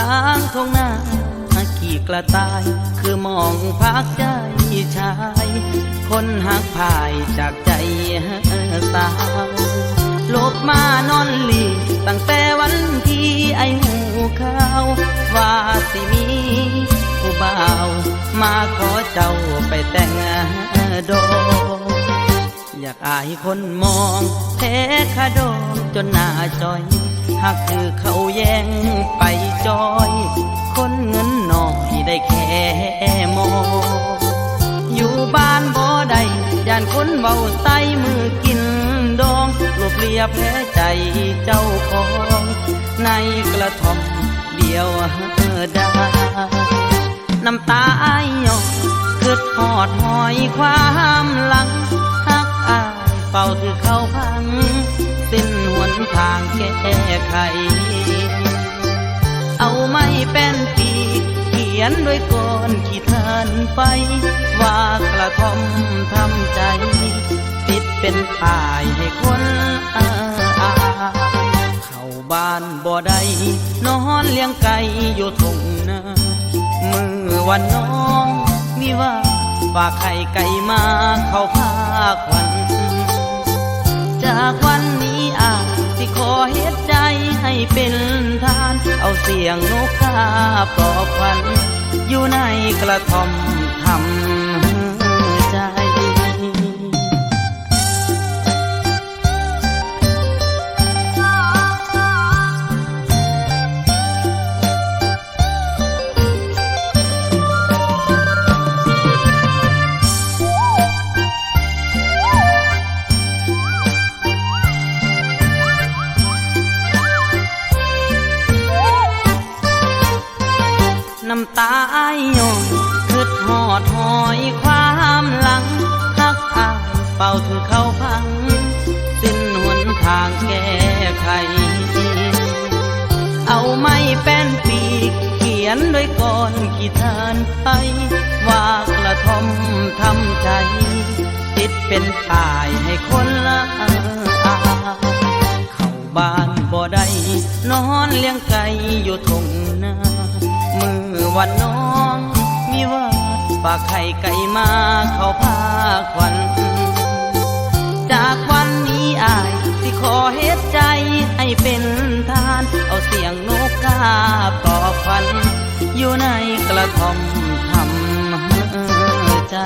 ทางทงนาฮักระต่าย คือมองพักใจชาย คนหักภายจากใจสาวลบมานอนหลีตั้งแต่วันที่ไอหูข้าวว่าสิมีผู้บ่าว มาขอเจ้าไปแต่งดอกอยากอายคนมองแพ้คาดองจนหน้าจอย หากคือเขาแย่งไปจอย คนเงินน้อยได้แค่มอง อยู่บ้านบ่ได้ย่านคนเบาใส่มือกินดองรวบเรียบแพ้ใจเจ้าของ ในกระท่อมเดียวได้น้ำตาอายยอกคืดหอดหอยความหลังหักอายเฝ้าถือเขาพังสิ้น นทางแก้ไข เอาไม้เป็นปีกเขียนด้วยก้อนขีดทานไป ว่ากระทอมทำใจติดเป็นป้ายให้คนอาเข้าบ้านบ่ได้นอนเลี้ยงไก่อยู่ทงนามือวันน้องมีว่าฝากไข่ไก่มาเข้าพาควันจากวันนี้ เฮ็ดใจให้เป็นทาน เอาเสียงนกกาปลอบขวัญอยู่ในกระท่อมทำ ตายย้อนคืดหอดหอยความหลังหักอายเป่าถือเขาพัง สิ้นหนทางแก้ไข เอาไม้แป้นปีก เขียนด้วยก้อนขีดทานไป ว่ากระทมทำใจ ติดเป็นป้ายให้คนละอาเข้าบ้านบ่ได้นอนเลี้ยงไก่อยู่ทงนา วันน้องมีวาปฝากไข่ไก่มาเข้าพาควัน จากวันนี้อายสิขอเฮ็ดใจให้เป็นทาน เอาเสียงนกกาต่อควัน อยู่ในกระท่อมทำใจ